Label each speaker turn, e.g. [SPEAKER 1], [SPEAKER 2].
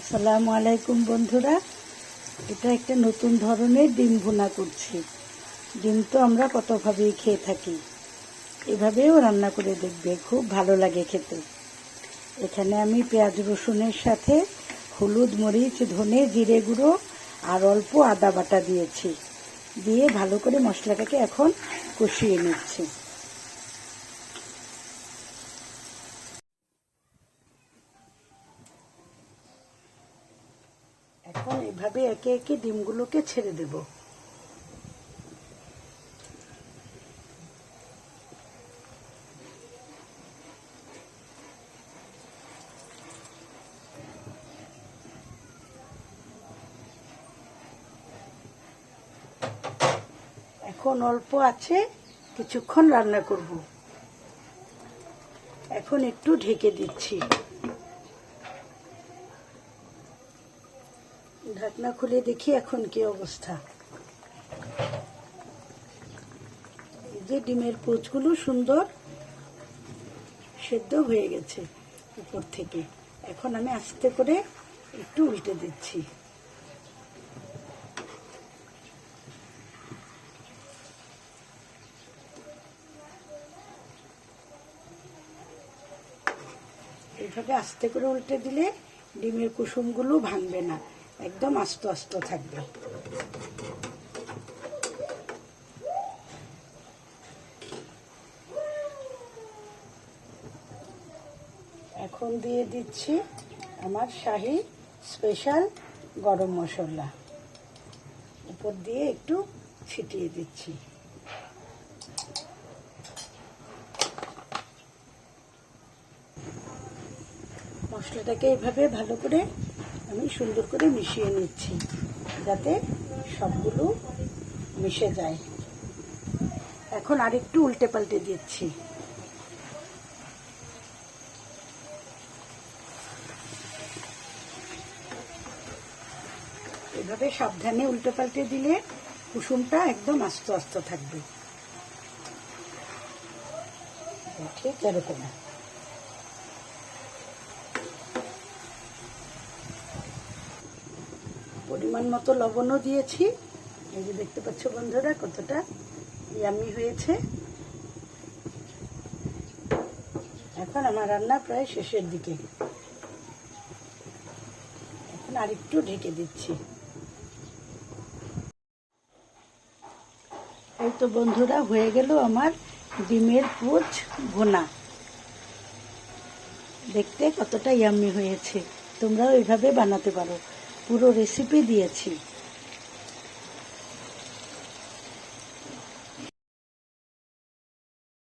[SPEAKER 1] আসসালামু আলাইকুম বন্ধুরা। এটা একটা নতুন ধরনের ডিম ভুনা করছি। ডিম তো আমরা কতভাবেই খেয়ে থাকি। এভাবেও রান্না করে দেখবে, খুব ভালো লাগে খেতে। এখানে আমি পেঁয়াজ রসুনের সাথে হলুদ, মরিচ, ধনে, জিরে গুঁড়ো আর অল্প আদা বাটা দিয়েছি। দিয়ে ভালো করে মশলাটাকে এখন কষিয়ে নিচ্ছি। এখন এভাবে একে একে ডিমগুলোকে ছেড়ে দেব। এখন অল্প আছে, কিছুক্ষণ রান্না করব। এখন একটু ঢেকে দিচ্ছি। ঢাকনা খুলে দেখি এখন কি অবস্থা। এই যে ডিমের পোচগুলো সুন্দর সেদ্ধ হয়ে গেছে উপর থেকে। এখন আমি আস্তে করে একটু উল্টে দিচ্ছি। এইভাবে আস্তে করে উল্টে দিলে ডিমের কুসুমগুলো ভাঙবে না। একদম আস্ত আস্ত থাকবে। এখন দিয়ে দিচ্ছি আমার শাহি স্পেশাল গরম মশলা। উপর দিয়ে একটু ছিটিয়ে দিচ্ছি। মশলাটাকে এইভাবে ভালো করে আমি সুন্দর করে মিশিয়ে নিচ্ছি, যাতে সবগুলো মিশে যায়। এখন আরেকটু উল্টে পাল্টে দিচ্ছি। এভাবে সাবধানে উল্টে পাল্টে দিলে কুসুমটা একদম আস্ত আস্ত থাকবে। ঠিক এরকম। পরিমাণ মতো লবণও দিয়েছি। এই যে দেখতে পাচ্ছ বন্ধুরা, কতটা ইয়ামি হয়েছে। এখন আমার রান্না প্রায় শেষের দিকে। এখন আরেকটু ঢেকে দিচ্ছি। এই তো বন্ধুরা, হয়ে গেল আমার ডিমের পুচ ভোনা। দেখতে কতটা ইয়াম্মি হয়েছে। তোমরাও এইভাবে বানাতে পারো। পুরো রেসিপি দিয়েছি।